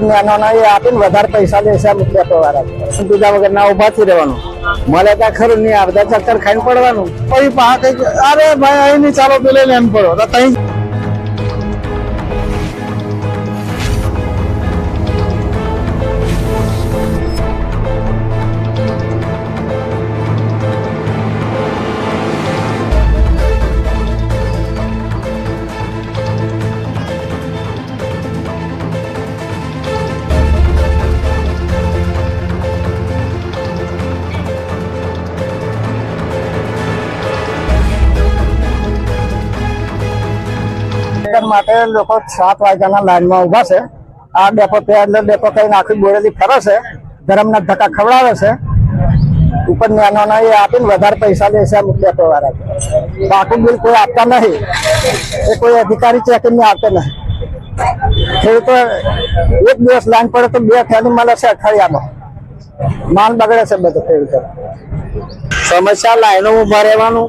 નાના એ આપીને વધારે પૈસા લેશે આ ડેપો વાળા પીધા વગર ના ઉભાથી રહેવાનું? મળે ત્યાં ખરું નહીં અડધા ચક્કર ખાઈને પડવાનું. પછી પા અરે ભાઈ અહીં ચાલો પેલે લાઈન પડો તો તઈ એટલા માટે લોકો સાત વાગ્યાના લાઈનમાં ઊભા છે. આ ડેપો ત્યાં એટલે ડેપો કઈ આખી બોરેલી ફરે છે. ગરમના ધક્કા ખવડાવે છે. ઉપર નાના એ આપીને વધારે પૈસા લેશે આ ડેપો વાળા બાકી બિલ કોઈ આપતા નહીં. એ કોઈ અધિકારી ચેકિંગ ને આપતા નહીં. ખેડૂતો એક દિવસ લાઈન પડે તો બે થેલી મળે છે અઠવાડિયામાં. માલ બગડે છે બધું ખેડૂતો. સમસ્યા લાઈનો ઊભા રહેવાનું.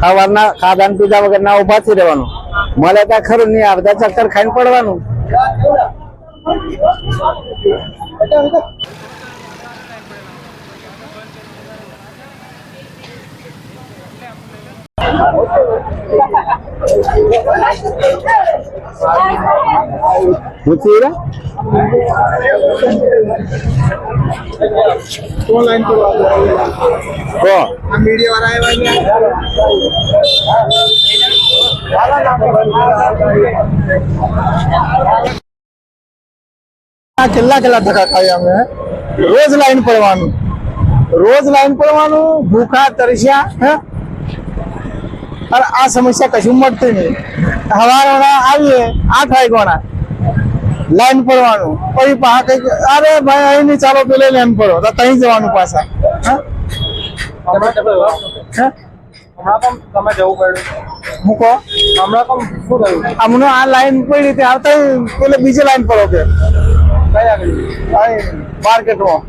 ખાવાના, ખાધા પીધા વગર ના ઉભાથી રહેવાનું. મળે ત્યાં ખરું નહીં અડધા ચક્કર ખાઈને પડવાનું. તો તો મીડિયા વાળા કેટલા કેટલા ધક્કા ખાયા અમે? રોજ લાઈન પડવાનું. રોજ લાઈન પડવાનું ભૂખા તરસ્યા હે? અને આ સમસ્યા કશું મળતી નહીં. હવારે આવીએ આઠ વાગ્યાના લાઈન પડવાનું. પછી પા કંઈક અરે ભાઈ અહીં નહીં ચાલો પેલે લાઈન પડો. તો ત્યાં જવાનું પાછા. હે? હે? તમે જવું પડ્યું. કહો હમણાં કોમ શું થયું? હમણાં આ લાઈન પડી તે આવતા પેલે બીજી લાઈન પર કે કઈ આગળ માર્કેટમાં